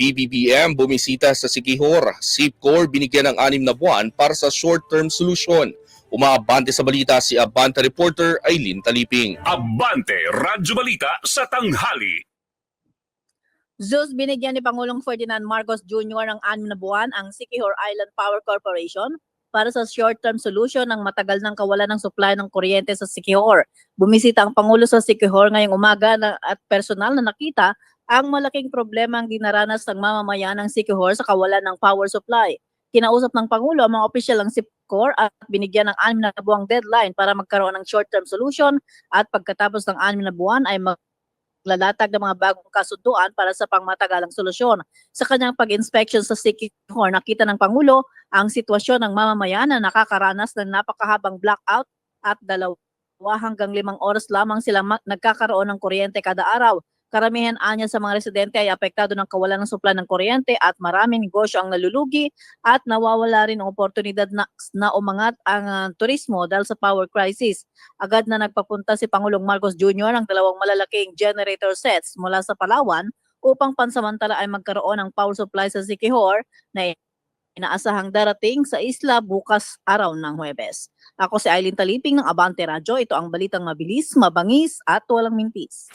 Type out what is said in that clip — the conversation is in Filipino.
PBBM bumisita sa Sikihor. SIPCOR binigyan ng anim na buwan para sa short-term solution. Umaabante sa balita si Abante reporter Aileen Taliping. Abante Radyo Balita sa tanghali. Zeus, binigyan ni Pangulong Ferdinand Marcos Jr. ng anim na buwan ang Siquijor Island Power Corporation para sa short-term solution ng matagal ng kawalan ng supply ng kuryente sa Siquijor. Bumisita ang Pangulo sa Siquijor ngayong umaga na, at personal na nakita ang malaking problema ang dinaranas ng mamamayan ng Siquijor sa kawalan ng power supply. Kinausap ng Pangulo ang mga opisyal ng SIPCOR at binigyan ng anim na buwang deadline para magkaroon ng short-term solution at pagkatapos ng anim na buwan ay mag lalatag ng mga bagong kasunduan para sa pangmatagalang solusyon. Sa kanyang pag-inspection sa Sikihor, nakita ng Pangulo ang sitwasyon ng mamamayan na nakakaranas ng napakahabang blackout at dalawa hanggang limang oras lamang sila nagkakaroon ng kuryente kada araw. Karamihan anya sa mga residente ay apektado ng kawalan ng supply ng kuryente at maraming negosyo ang nalulugi at nawawala rin ang oportunidad na, na umangat ang ah, turismo dahil sa power crisis. Agad na nagpapunta si Pangulong Marcos Jr. ng dalawang malalaking generator sets mula sa Palawan upang pansamantala ay magkaroon ng power supply sa Siquijor na inaasahang darating sa isla bukas araw ng Huwebes. Ako si Eileen Taliping ng Abante Radyo. Ito ang balitang mabilis, mabangis at walang mintis.